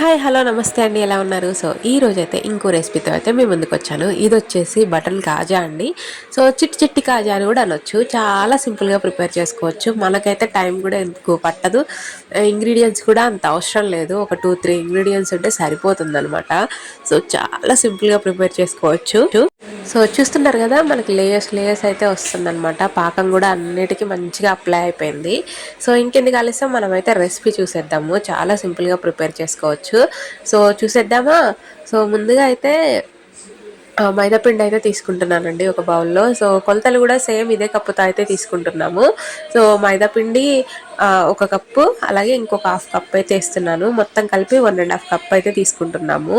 Hi hello నమస్తే అండి. ఎలా ఉన్నారు? సో ఈ రోజైతే ఇంకో రెసిపీతో అయితే మేము ముందుకు వచ్చాను. ఇది వచ్చేసి బటన్ కాజా అండి. సో చిట్టి చిట్టి కాజా అని కూడా అనొచ్చు. చాలా సింపుల్గా ప్రిపేర్ చేసుకోవచ్చు. మనకైతే టైం కూడా ఎందుకు పట్టదు. ఇంగ్రీడియంట్స్ కూడా అంత అవసరం లేదు. ఒక టూ త్రీ ఇంగ్రీడియంట్స్ ఉంటే సరిపోతుంది అనమాట సో చాలా సింపుల్గా ప్రిపేర్ చేసుకోవచ్చు. సో చూస్తున్నారు కదా మనకి లేయర్స్ లేయర్స్ అయితే వస్తుందన్నమాట. పాకం కూడా అన్నిటికీ మంచిగా అప్లై అయిపోయింది. సో ఇంకెందుకు ఆలస్యం? మనమైతే రెసిపీ చూసేద్దాము. చాలా సింపుల్గా ప్రిపేర్ చేసుకోవచ్చు. సో చూసేద్దామా? సో ముందుగా అయితే మైదాపిండి అయితే తీసుకుంటున్నానండి ఒక బౌల్లో. సో కొలతలు కూడా సేమ్ ఇదే కప్పుతో అయితే తీసుకుంటున్నాము. సో మైదాపిండి ఒక కప్పు అలాగే ఇంకొక హాఫ్ కప్ అయితే ఇస్తున్నాను మొత్తం కలిపి వన్ అండ్ హాఫ్ కప్ అయితే తీసుకుంటున్నాము.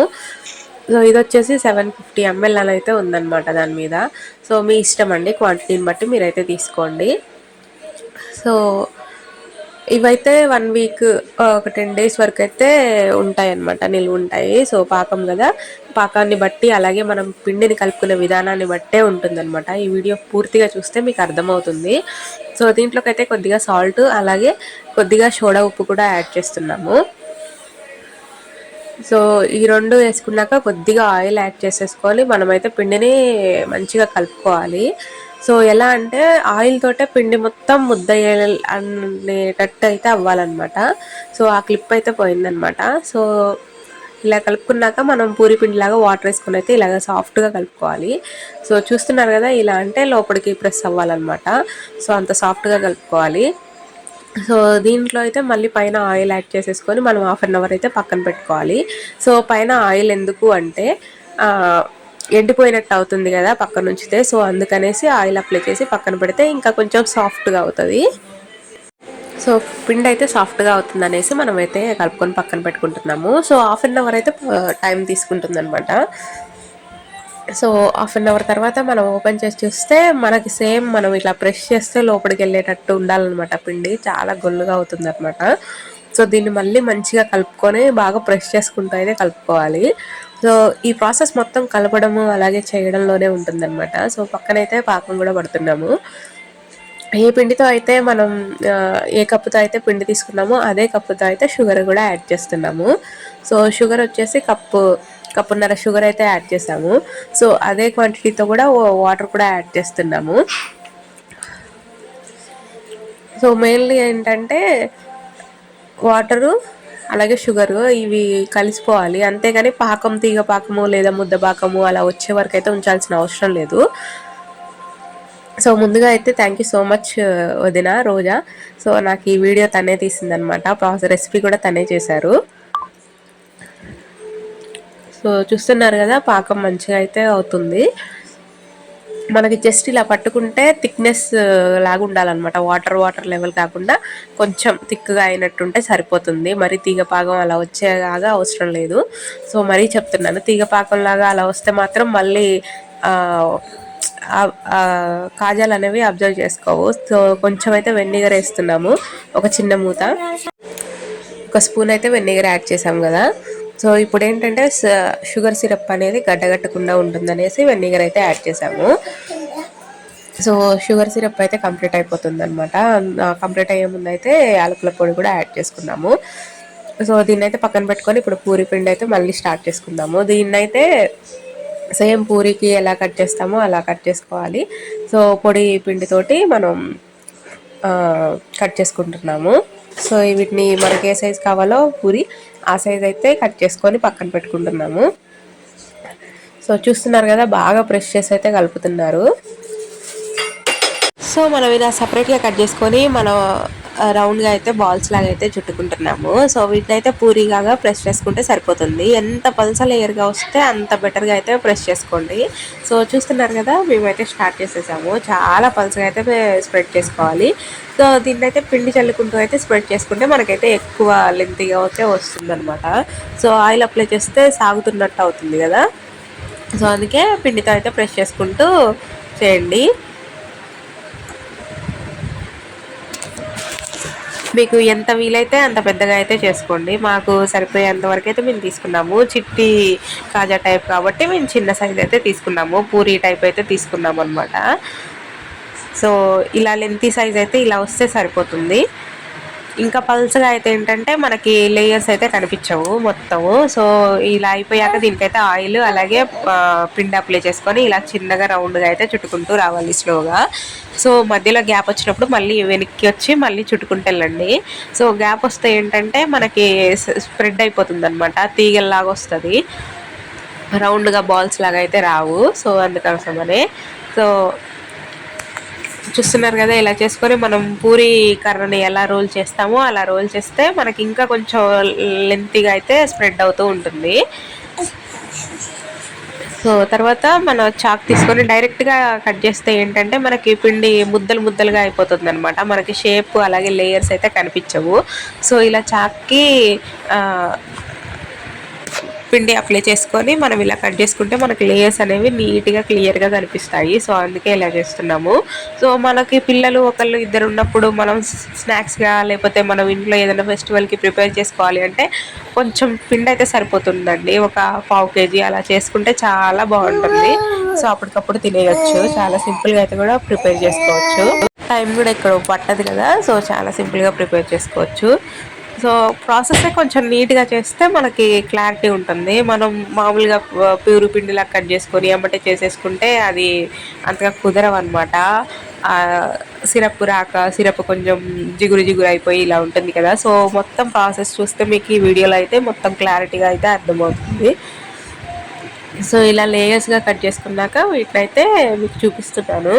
సో ఇది వచ్చేసి సెవెన్ ఫిఫ్టీ ఎంఎల్ అని అయితే ఉందన్నమాట దాని మీద. సో మీ ఇష్టం అండి క్వాంటిటీని బట్టి మీరైతే తీసుకోండి. సో ఇవైతే వన్ వీక్ ఒక టెన్ డేస్ వరకు అయితే ఉంటాయి అనమాట నిల్వ ఉంటాయి. సో పాకం కదా. పాకాన్ని బట్టి అలాగే మనం పిండిని కలుపుకునే విధానాన్ని బట్టే ఉంటుందన్నమాట. ఈ వీడియో పూర్తిగా చూస్తే మీకు అర్థమవుతుంది. సో దీంట్లోకి అయితే కొద్దిగా సాల్ట్ అలాగే కొద్దిగా సోడా ఉప్పు కూడా యాడ్ చేస్తున్నాము. సో ఈ రెండు వేసుకున్నాక కొద్దిగా ఆయిల్ యాడ్ చేసేసుకొని మనమైతే పిండిని మంచిగా కలుపుకోవాలి. సో ఎలా అంటే ఆయిల్ తోటే పిండి మొత్తం ముద్ద అనేటట్టు అయితే అవ్వాలన్నమాట. సో ఆ క్లిప్ అయితే పోయిందనమాట సో ఇలా కలుపుకున్నాక మనం పూరి పిండిలాగా వాటర్ వేసుకుని అయితే ఇలాగ సాఫ్ట్గా కలుపుకోవాలి. సో చూస్తున్నారు కదా ఇలా అంటే లోపలికి ప్రెస్ అవ్వాలన్నమాట. సో అంత సాఫ్ట్గా కలుపుకోవాలి. సో దీంట్లో అయితే మళ్ళీ పైన ఆయిల్ యాడ్ చేసేసుకొని మనం హాఫ్ అన్ అవర్ అయితే పక్కన పెట్టుకోవాలి. సో పైన ఆయిల్ ఎందుకు అంటే ఎండిపోయినట్టు అవుతుంది కదా పక్కన ఉంచితే. సో అందుకనేసి ఆయిల్ అప్లై చేసి పక్కన పెడితే ఇంకా కొంచెం సాఫ్ట్గా అవుతుంది. సో పిండి అయితే సాఫ్ట్గా అవుతుంది అనేసి మనం అయితే కలుపుకొని పక్కన పెట్టుకుంటున్నాము. సో హాఫ్ అన్ అవర్ అయితే టైం తీసుకుంటుంది అనమాట సో హాఫ్ అన్ అవర్ తర్వాత మనం ఓపెన్ చేసి చూస్తే మనకి సేమ్ మనం ఇట్లా ప్రెస్ చేస్తే లోపలికి వెళ్ళేటట్టు ఉండాలన్నమాట పిండి. చాలా గొల్లుగా అవుతుంది అనమాట సో దీన్ని మళ్ళీ మంచిగా కలుపుకొని బాగా ప్రెస్ చేసుకుంటూ అయితే కలుపుకోవాలి. సో ఈ ప్రాసెస్ మొత్తం కలపడము అలాగే చేయడంలోనే ఉంటుందన్నమాట. సో పక్కనైతే పాకం కూడా పడుతున్నాము. ఏ పిండితో అయితే మనం ఏ కప్పుతో అయితే పిండి తీసుకున్నామో అదే కప్పుతో అయితే షుగర్ కూడా యాడ్ చేస్తున్నాము. సో షుగర్ వచ్చేసి కప్పు కప్పున్నర షుగర్ అయితే యాడ్ చేసాము. సో అదే క్వాంటిటీతో కూడా వాటర్ కూడా యాడ్ చేస్తున్నాము. సో మెయిన్లీ ఏంటంటే వాటరు అలాగే షుగర్ ఇవి కలిసిపోవాలి. అంతేగాని పాకం తీగ పాకము లేదా ముద్ద పాకము అలా వచ్చే వరకు అయితే ఉంచాల్సిన అవసరం లేదు. సో ముందుగా అయితే థ్యాంక్ యూ సో మచ్ వదిన రోజా. సో నాకు ఈ వీడియో తనే తీసిందనమాట. ప్రాసెస్ రెసిపీ కూడా తనే చేశారు. సో చూస్తున్నారు కదా పాకం మంచిగా అయితే అవుతుంది. మనకి జస్ట్ ఇలా పట్టుకుంటే థిక్నెస్ లాగా ఉండాలన్నమాట. వాటర్ వాటర్ లెవెల్ కాకుండా కొంచెం థిక్గా అయినట్టుంటే సరిపోతుంది. మరి తీగ పాకం అలా వచ్చేలాగా అవసరం లేదు. సో మరీ చెప్తున్నాను. తీగ లాగా అలా వస్తే మాత్రం మళ్ళీ కాజాలు అనేవి అబ్జర్వ్ చేసుకోవు. సో కొంచెం అయితే వెన్నీగర్ వేస్తున్నాము. ఒక చిన్న మూత. ఒక స్పూన్ అయితే వెన్నీగర్ యాడ్ చేసాం కదా. సో ఇప్పుడు ఏంటంటే షుగర్ సిరప్ అనేది గడ్డగట్టకుండా ఉంటుందనేసి వెనిగర్ అయితే యాడ్ చేసాము సో షుగర్ సిరప్ అయితే కంప్లీట్ అయిపోతుంది అనమాట కంప్లీట్ అయ్యే ముందు అయితే యాలకుల పొడి కూడా యాడ్ చేసుకున్నాము. సో దీన్ని అయితే పక్కన పెట్టుకొని ఇప్పుడు పూరి పిండి అయితే మళ్ళీ స్టార్ట్ చేసుకుందాము. దీన్ని అయితే సేమ్ పూరికి ఎలా కట్ చేస్తామో అలా కట్ చేసుకోవాలి. సో పొడి పిండితోటి మనం కట్ చేసుకుంటున్నాము. సో వీటిని మనకి ఏ సైజ్ కావాలో పూరి ఆ సైజ్ అయితే కట్ చేసుకొని పక్కన పెట్టుకుంటున్నాము. సో చూస్తున్నారు కదా బాగా ప్రెస్ చేసి అయితే కలుపుతున్నారు. సో మనం ఇలా సపరేట్గా కట్ చేసుకొని మనం రౌండ్గా అయితే బాల్స్ లాగా అయితే చుట్టుకుంటున్నాము. సో వీటిని అయితే పూరిగా ప్రెస్ చేసుకుంటే సరిపోతుంది. ఎంత పల్స లేయర్గా వస్తే అంత బెటర్గా అయితే ప్రెస్ చేసుకోండి. సో చూస్తున్నారు కదా మేమైతే స్టార్ట్ చేసేసాము. చాలా పల్సగా అయితే స్ప్రెడ్ చేసుకోవాలి. సో దీన్ని అయితే పిండి చల్లుకుంటూ అయితే స్ప్రెడ్ చేసుకుంటే మనకైతే ఎక్కువ లెంతీగా అయితే వస్తుంది అనమాట సో ఆయిల్ అప్లై చేస్తే సాగుతున్నట్టు అవుతుంది కదా. సో అందుకే పిండితో అయితే ప్రెస్ చేసుకుంటూ చేయండి. మీకు ఎంత వీలైతే అంత పెద్దగా అయితే చేసుకోండి. మాకు సరిపోయేంత వరకు అయితే మేము తీసుకున్నాము. చిట్టి కాజా టైప్ కాబట్టి మేము చిన్న సైజ్ అయితే తీసుకున్నాము. పూరి టైప్ అయితే తీసుకున్నాము అనమాట సో ఇలా లెంతీ సైజ్ అయితే ఇలా వస్తే సరిపోతుంది. ఇంకా పల్స్గా అయితే ఏంటంటే మనకి లేయర్స్ అయితే కనిపించవు మొత్తము. సో ఇలా అయిపోయాక దీనికైతే ఆయిల్ అలాగే పిండి అప్లై చేసుకొని ఇలా చిన్నగా రౌండ్గా అయితే చుట్టుకుంటూ రావాలి స్లోగా సో మధ్యలో గ్యాప్ వచ్చినప్పుడు మళ్ళీ వెనక్కి వచ్చి మళ్ళీ చుట్టుకుంటూ వెళ్ళండి. సో గ్యాప్ వస్తే ఏంటంటే మనకి స్ప్రెడ్ అయిపోతుంది అనమాట తీగల్లాగా వస్తుంది. రౌండ్గా బాల్స్ లాగా అయితే రావు. సో అందుకోసమనే. సో చూస్తున్నారు కదా ఇలా చేసుకొని మనం పూరి కర్రని ఎలా రోల్ చేస్తామో అలా రోల్ చేస్తే మనకి ఇంకా కొంచెం లెంతీగా అయితే స్ప్రెడ్ అవుతూ ఉంటుంది. సో తర్వాత మనం చాక్ తీసుకొని డైరెక్ట్గా కట్ చేస్తే ఏంటంటే మనకి పిండి ముద్దలు ముద్దలుగా అయిపోతుంది అనమాట మనకి షేప్ అలాగే లేయర్స్ అయితే కనిపించవు. సో ఇలా చాక్కి పిండి అప్లై చేసుకొని మనం ఇలా కట్ చేసుకుంటే మనకి లేయర్స్ అనేవి నీట్గా క్లియర్గా కనిపిస్తాయి. సో అందుకే ఇలా చేస్తున్నాము. సో మనకి పిల్లలు ఒకళ్ళు ఇద్దరు ఉన్నప్పుడు మనం స్నాక్స్గా లేకపోతే మనం ఇంట్లో ఏదైనా ఫెస్టివల్కి ప్రిపేర్ చేసుకోవాలి అంటే కొంచెం పిండి అయితే సరిపోతుందండి. ఒక పావు కేజీ అలా చేసుకుంటే చాలా బాగుంటుంది. సో అప్పటికప్పుడు తినేయచ్చు. చాలా సింపుల్గా అయితే కూడా ప్రిపేర్ చేసుకోవచ్చు. టైం కూడా ఇక్కడ పట్టదు కదా. సో చాలా సింపుల్గా ప్రిపేర్ చేసుకోవచ్చు. సో ప్రాసెస్ కొంచెం నీట్గా చేస్తే మనకి క్లారిటీ ఉంటుంది. మనం మామూలుగా ప్యూరు పిండిలా కట్ చేసుకొని ఏమంటే చేసేసుకుంటే అది అంతగా కుదరవు అనమాట సిరప్ రాక సిరప్ కొంచెం జిగురు జిగురు అయిపోయి ఇలా ఉంటుంది కదా. సో మొత్తం ప్రాసెస్ చూస్తే మీకు ఈ వీడియోలో అయితే మొత్తం క్లారిటీగా అయితే అర్థమవుతుంది. సో ఇలా లేయర్స్గా కట్ చేసుకున్నాక వీటినైతే మీకు చూపిస్తున్నాను.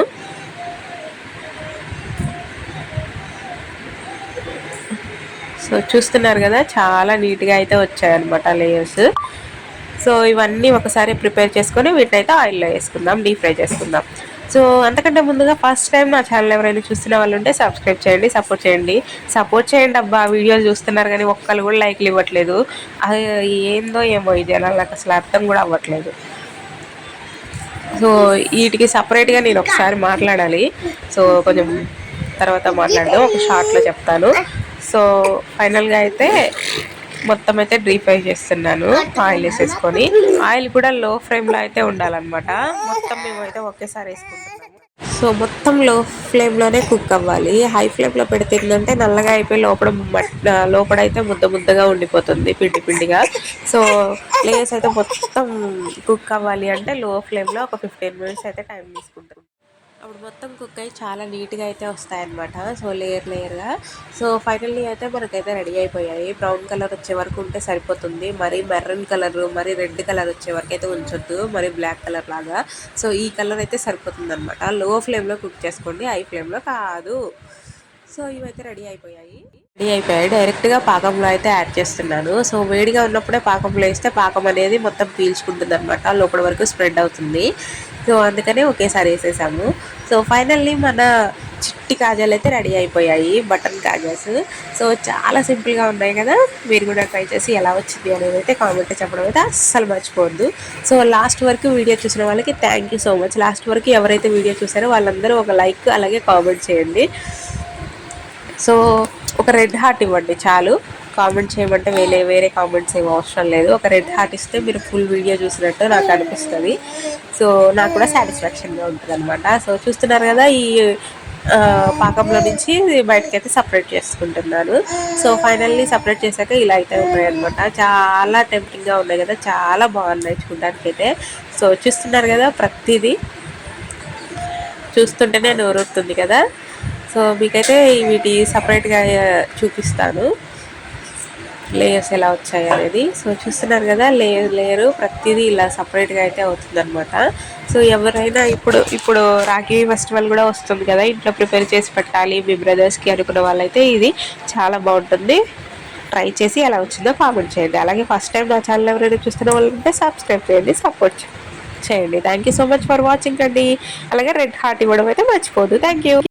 సో చూస్తున్నారు కదా చాలా నీట్గా అయితే వచ్చాయన్నమాట లేయర్స్. సో ఇవన్నీ ఒకసారి ప్రిపేర్ చేసుకొని వీటినైతే ఆయిల్లో వేసుకుందాం డీప్ ఫ్రై చేసుకుందాం. సో అంతకంటే ముందుగా ఫస్ట్ టైం నా ఛానల్ ఎవరైనా చూస్తున్న వాళ్ళు ఉంటే సబ్స్క్రైబ్ చేయండి సపోర్ట్ చేయండి. సపోర్ట్ చేయండి అబ్బా వీడియోలు చూస్తున్నారు కానీ ఒక్కళ్ళు కూడా లైక్లు ఇవ్వట్లేదు. అది ఏందో ఏమో ఇది జనాలకు అసలు అర్థం కూడా అవ్వట్లేదు. సో వీటికి సపరేట్గా నేను ఒకసారి మాట్లాడాలి. సో కొంచెం తర్వాత మాట్లాడదాం ఒక షార్ట్లో చెప్తాను. సో ఫైనల్గా అయితే మొత్తం అయితే డీప్ ఫ్రై చేస్తున్నాను ఆయిల్ వేసేసుకొని. ఆయిల్ కూడా లో ఫ్లేమ్లో అయితే ఉండాలన్నమాట. మొత్తం మేమైతే ఒకేసారి వేసుకుంటున్నాము. సో మొత్తం లో ఫ్లేమ్లోనే కుక్ అవ్వాలి. హై ఫ్లేమ్లో పెడితే ఏంటంటే నల్లగా అయిపోయి లోపల లోపల అయితే ముద్ద ముద్దగా ఉండిపోతుంది పిండి పిండిగా. సో లేయర్స్ అయితే మొత్తం కుక్ అవ్వాలి అంటే లో ఫ్లేమ్లో ఒక ఫిఫ్టీన్ మినిట్స్ అయితే టైం తీసుకుంటుంది అప్పుడు మొత్తం కుక్ అయ్యి చాలా నీట్గా అయితే వస్తాయన్నమాట. సో లేయర్ లేయర్గా. సో ఫైనల్లీ అయితే మనకైతే రెడీ అయిపోయాయి. బ్రౌన్ కలర్ వచ్చే వరకు ఉంటే సరిపోతుంది. మరి మెరూన్ కలర్ మరి రెడ్ కలర్ వచ్చే వరకు అయితే ఉంచొద్దు. మరి బ్లాక్ కలర్ లాగా. సో ఈ కలర్ అయితే సరిపోతుంది అనమాట లో ఫ్లేమ్లో కుక్ చేసుకోండి. హై ఫ్లేమ్లో కాదు. సో ఇవైతే రెడీ అయిపోయాయి. రెడీ అయిపోయాయి. డైరెక్ట్గా పాకంలో అయితే యాడ్ చేస్తున్నాను. సో వేడిగా ఉన్నప్పుడే పాకంలో వేస్తే పాకం అనేది మొత్తం పీల్చుకుంటుంది అనమాట లోపల వరకు స్ప్రెడ్ అవుతుంది. సో అందుకనే ఒకేసారి వేసేసాము. సో ఫైనల్లీ మన చిట్టి కాజాలు అయితే రెడీ అయిపోయాయి. బటన్ కాజాస్. సో చాలా సింపుల్గా ఉన్నాయి కదా. మీరు కూడా ట్రై చేసి ఎలా వచ్చింది అనేది అయితే కామెంట్ చెప్పడం అయితే అస్సలు మర్చిపోవద్దు. సో లాస్ట్ వరకు వీడియో చూసిన వాళ్ళకి థ్యాంక్ సో మచ్ లాస్ట్ వరకు ఎవరైతే వీడియో చూసారో వాళ్ళందరూ ఒక లైక్ అలాగే కామెంట్ చేయండి. సో ఒక రెడ్ హార్ట్ ఇవ్వండి చాలు. కామెంట్ చేయమంటే వేరే వేరే కామెంట్స్ ఏమి అవసరం లేదు. ఒక రెడ్ హార్ట్ ఇస్తే మీరు ఫుల్ వీడియో చూసినట్టు నాకు అనిపిస్తుంది. సో నాకు కూడా సాటిస్ఫాక్షన్గా ఉంటుంది అనమాట సో చూస్తున్నారు కదా ఈ పాకంలో నుంచి బయటకైతే సపరేట్ చేసుకుంటున్నాను. సో ఫైనల్లీ సపరేట్ చేశాక ఇలా అయితే ఉన్నాయి అనమాట చాలా టెంప్టింగ్గా ఉన్నాయి కదా చాలా బాగున్నాయి చూడడానికి అయితే సో చూస్తున్నారు కదా ప్రతిదీ. చూస్తుంటేనే నోరుతుంది కదా. సో మీకైతే వీటి సపరేట్గా చూపిస్తాను. లేయర్స్ ఎలా వచ్చాయి అనేది. సో చూస్తున్నారు కదా లేయర్ లేయరు ప్రతిదీ ఇలా సపరేట్గా అయితే అవుతుందనమాట సో ఎవరైనా ఇప్పుడు ఇప్పుడు రాఖీ ఫెస్టివల్ కూడా వస్తుంది కదా ఇంట్లో ప్రిపేర్ చేసి పెట్టాలి మీ బ్రదర్స్కి అనుకున్న వాళ్ళైతే ఇది చాలా బాగుంటుంది. ట్రై చేసి ఎలా వచ్చిందో కామెంట్ చేయండి. అలాగే ఫస్ట్ టైం నా ఛానల్ ఎవరైనా చూస్తున్న వాళ్ళు ఉంటే సబ్స్క్రైబ్ చేయండి సపోర్ట్ చేయండి. Thank so much for watching అండి. అలాగే రెడ్ హార్ట్ ఇవ్వడం అయితే మర్చిపోదు. థ్యాంక్